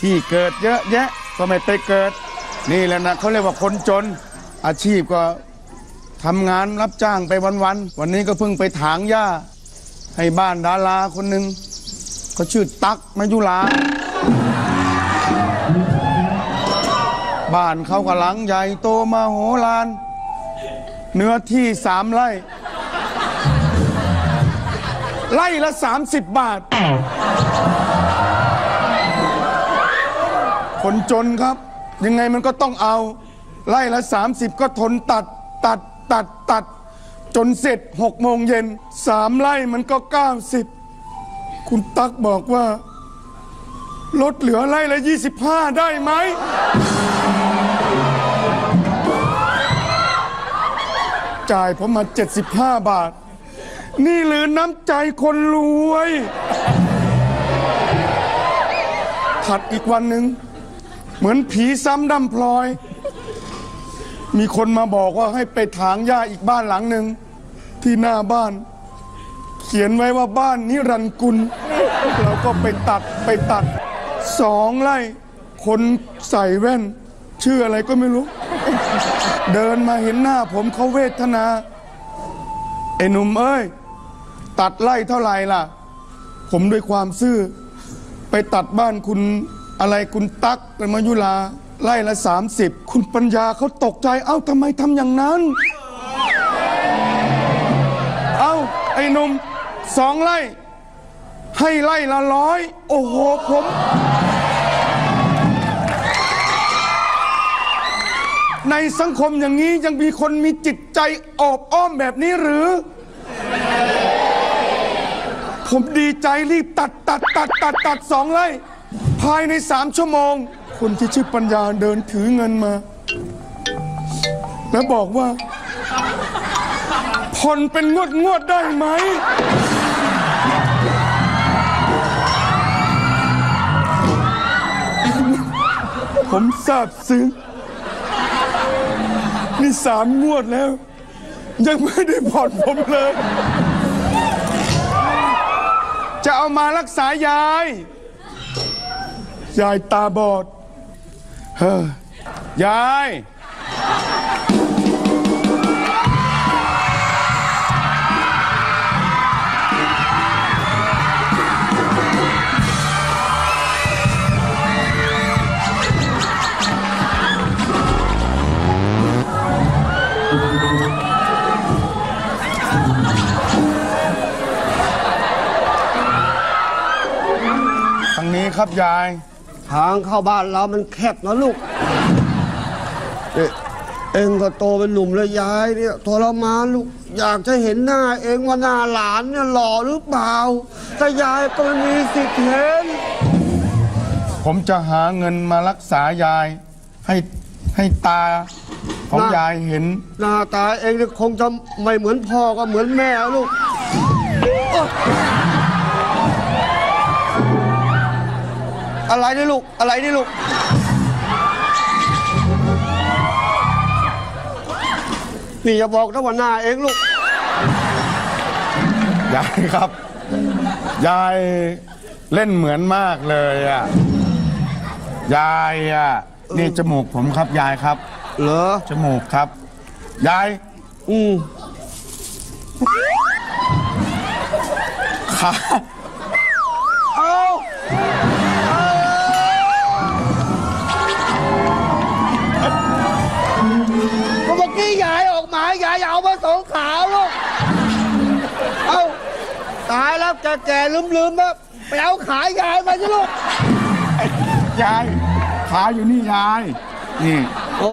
ที่เกิดเยอะแยะก็ไม่ไปเกิด นี่แหละนะเขาเรียกว่าคนจน อาชีพก็ทำงานรับจ้างไปวันๆวันนี้ก็เพิ่งไปถางหญ้า ให้บ้านดาราคนหนึ่งเขาชื่อตั๊กมายุลา บ้านเขาก็หลังใหญ่โตมาโหฬารเนื้อที่สามไร่ ไร่ละ 30 บาท คนจนครับ ยังไงมันก็ต้องเอาไร่ละ 30 ก็ทนตัดตัดตัดตัด จนเสร็จ6โมงเย็นสามไร่มันก็ 90 คุณตักบอกว่า ลดเหลือไร่ละ 25 ได้ไหม จ่ายผมมา 75 บาท นี่หรือน้ำใจคนรวย ถัดอีกวันหนึ่ง เหมือนผีซ้ำดำพลอย มีคนมาบอกว่าให้ไปถางหญ้าอีกบ้านหลังหนึ่งที่หน้าบ้าน เขียนไว้ว่าบ้านนิรันดร์กุลเราก็ไปตัดไปตัดสองไร่คนใส่แว่น ชื่ออะไรก็ไม่รู้ เดินมาเห็นหน้าผมเขาเวทนา ไอ้หนุ่มเอ้ย ตัดไล่เท่าไหร่ล่ะ ผมด้วยความซื่อ ไปตัดบ้านคุณ อะไรคุณตั๊กเป็นมายุลาไล่ละ 30 คุณปัญญาเขาตกใจ เอ้าทำไมทำอย่างนั้น เอ้า ไอ้หนุ่มสองไร่ให้ไล่ละร้อย โอ้โห ผม ในสังคมอย่างนี้ยังมีคนมีจิตใจออบอ้อมแบบนี้หรือ ผมดีใจรีบตัดตัดตัดตัดตัดสองไร่ ภายในสามชั่วโมง คนที่ชื่อปัญญาเดินถือเงินมา แล้วบอกว่าผ่อนเป็นงวดงวดได้ไหม ผมซาบซึ้งนี่สามงวดแล้ว ยังไม่ได้ผ่อนผมเลย จะเอามารักษายาย ยายตาบอด เฮ้ยาย ทางนี้ครับยาย ทางเข้าบ้านเรามันแคบนะลูกเอ๊ะเองก็โตเป็นหนุ่มแล้วยายเนี่ยทรมานลูกอยากจะเห็นหน้า เองว่าหน้าหลานเนี่ยหล่อหรือเปล่าแต่ยายก็ไม่มีสิทธิ์เห็นผมจะหาเงินมารักษายาย ให้ให้ตาของน่ะยายเห็น หน้าตาเองเนี่ยคงจะไม่เหมือนพ่อก็เหมือนแม่ลูก อ๊ะอะไรนี่ลูก อะไรนี่ลูก นี่อย่าบอกนะว่าหน้าเองลูก ยายครับ ยายเล่นเหมือนมากเลยอะ ยายอะ นี่จมูกผมครับยายครับ เหรอ จมูกครับ ยาย อืมขาเอา แล้วแก่ๆลืมๆแล้วไปเอาขายยายมาสิลูก ยาย ขาอยู่นี่ยาย นี่